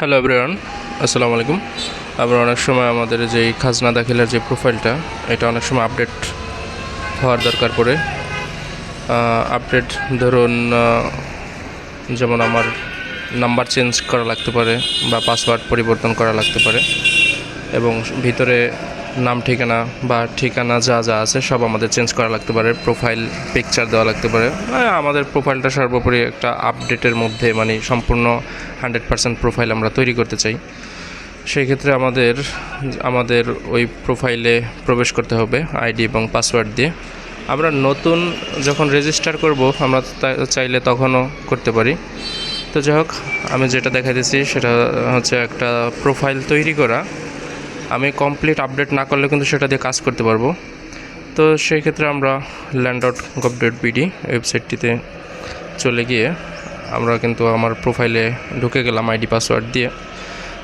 Hello everyone আসসালামু আলাইকুম আমরা অনেক সময় আমাদের যে খাজনা দাখিলের যে প্রোফাইলটা এটা অনেক সময় আপডেট হওয়ার দরকার পড়ে। আপডেট ধরুন যেমন আমার নাম্বার চেঞ্জ করা লাগতে পারে বা পাসওয়ার্ড পরিবর্তন করা লাগতে পারে। এবং ভিতরে নাম, ঠিকানা বা ঠিকানা যা যা আছে সব আমাদের চেঞ্জ করা লাগতে পারে প্রোফাইল পিকচার দেওয়া লাগতে পারে। মানে আমাদের প্রোফাইলটা সর্বোপরি একটা আপডেটের মধ্যে মানে সম্পূর্ণ হান্ড্রেড পার্সেন্ট প্রোফাইল আমরা তৈরি করতে চাই। সেই ক্ষেত্রে আমাদের আমাদের ওই প্রোফাইলে প্রবেশ করতে হবে আইডি এবং পাসওয়ার্ড দিয়ে। আমরা নতুন যখন রেজিস্টার করব, আমরা চাইলে তখনও করতে পারি। তো যাই হোক, আমি যেটা দেখাইতেছি সেটা হচ্ছে একটা প্রোফাইল তৈরি করা। আমি কমপ্লিট আপডেট না করলে কিন্তু সেটা দিয়ে কাজ করতে পারব। তো সেই ক্ষেত্রে আমরা land dot gov dot BD ওয়েবসাইটটিতে চলে গিয়ে আমরা কিন্তু আমার প্রোফাইলে ঢুকে গেলাম আইডি পাসওয়ার্ড দিয়ে।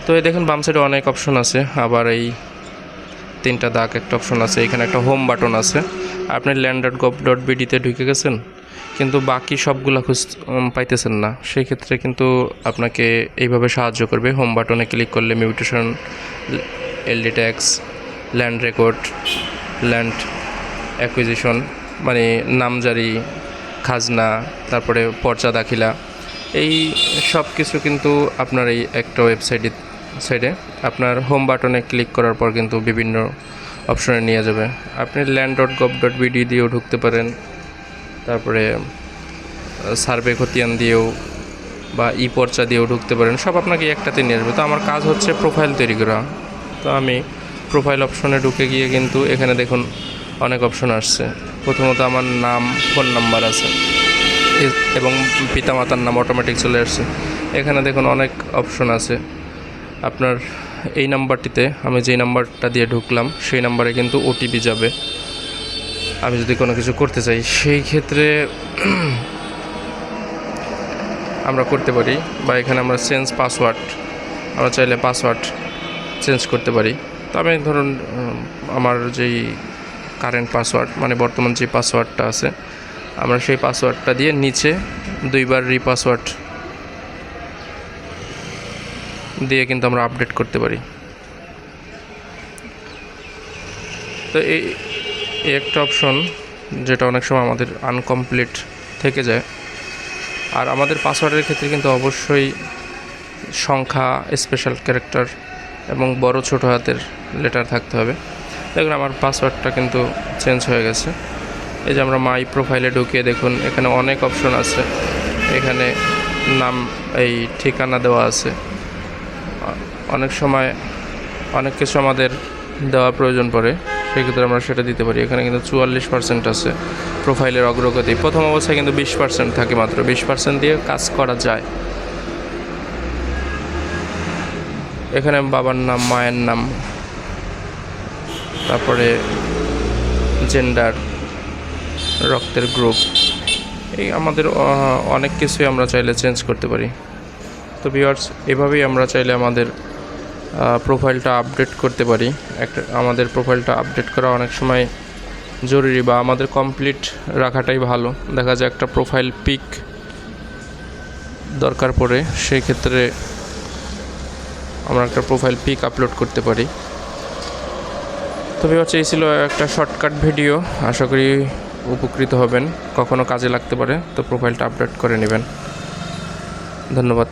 তো এই দেখুন, বাম সাইডে অনেক অপশন আছে। আবার এই তিনটা দাগ একটা অপশন আছে, এখানে একটা হোম বাটন আছে। আপনি ল্যান্ড ডট গভ ডট বিডিতে ঢুকে গেছেন, কিন্তু বাকি সবগুলো খুঁজ পাইতেছেন না। সেই ক্ষেত্রে কিন্তু আপনাকে এইভাবে সাহায্য করবে। হোম বাটনে ক্লিক করলে mutation LD tax land record land acquisition মানে নামজারি, খাজনা, তারপরে পর্চা দাখিলা, এই সব কিছু কিন্তু আপনার এই একটা ওয়েবসাইটে সাইডে আপনার হোম বাটনে ক্লিক করার পর কিন্তু বিভিন্ন অপশনে নিয়ে যাবে। আপনি land dot gov dot BD দিয়েও ঢুকতে পারেন, তারপরে সার্ভে খতিয়ান দিয়েও বা ই পর্চা দিয়েও ঢুকতে পারেন, সব আপনাকে একটাতে নিয়ে আসবে। তো আমার কাজ হচ্ছে প্রোফাইল তৈরি করা। তো আমি প্রোফাইল অপশনে ঢুকে গিয়ে কিন্তু এখানে দেখুন অনেক অপশন আসছে। প্রথমত আমার নাম ফোন নাম্বার আছে। এবং পিতামাতার নাম অটোমেটিক চলে আসছে। এখানে দেখুন অনেক অপশন আছে। আপনার এই নাম্বারটিতে আমি যেই নাম্বারটা দিয়ে ঢুকলাম, সেই নাম্বারে কিন্তু ওটিপি যাবে। আমি যদি কোনো কিছু করতে চাই, সেই ক্ষেত্রে আমরা করতে পারি। বা এখানে আমরা চেঞ্জ পাসওয়ার্ড আমরা চাইলে পাসওয়ার্ড চেঞ্জ করতে পারি। তো আমি ধরুন আমার যেই কারেন্ট পাসওয়ার্ড মানে বর্তমান যে পাসওয়ার্ডটা আছে, আমরা সেই পাসওয়ার্ডটা দিয়ে নিচে দুইবার রিপাসওয়ার্ড দিয়ে কিন্তু আমরা আপডেট করতে পারি। তো এই একটা অপশন যেটা অনেক সময় আমাদের আনকমপ্লিট থেকে যায়। আর আমাদের পাসওয়ার্ডের ক্ষেত্রে কিন্তু অবশ্যই সংখ্যা স্পেশাল ক্যারেক্টার এবং বড় ছোট হাতের লেটার থাকতে হবে। দেখুন, আমার পাসওয়ার্ডটা কিন্তু চেঞ্জ হয়ে গেছে। এই যে আমরা মাই প্রোফাইলে ঢুকিয়ে দেখুন, এখানে অনেক অপশন আছে। এখানে নাম, এই ঠিকানা দেওয়া আছে। অনেক সময় অনেক কিছু আমাদের দেওয়া প্রয়োজন পড়ে, সেক্ষেত্রে আমরা সেটা দিতে পারি। এখানে কিন্তু চুয়াল্লিশ পার্সেন্ট আছে প্রোফাইলের অগ্রগতি। প্রথম অবস্থায় কিন্তু বিশ পার্সেন্ট থাকে মাত্র। বিশ পার্সেন্ট দিয়ে কাজ করা যায়। এখানে বাবার নাম, মায়ের নাম, তারপরে জেন্ডার রক্তের গ্রুপ এই আমাদের অনেক কিছুই আমরা চাইলে চেঞ্জ করতে পারি। তো ভিউয়ার্স এভাবেই আমরা চাইলে আমাদের প্রোফাইলটা আপডেট করতে পারি। একটা, আমাদের প্রোফাইলটা আপডেট করা অনেক সময় জরুরি বা আমাদের কমপ্লিট রাখাটাই ভালো। দেখা যায় একটা প্রোফাইল পিক দরকার পড়ে, সেই ক্ষেত্রে আমরা একটা প্রোফাইল পিক আপলোড করতে পারি। তবে হচ্ছে এই ছিল একটা শর্টকাট ভিডিও আশা করি উপকৃত হবেন, কখনো কাজে লাগতে পারে, তো প্রোফাইলটা আপডেট করে নেবেন। ধন্যবাদ।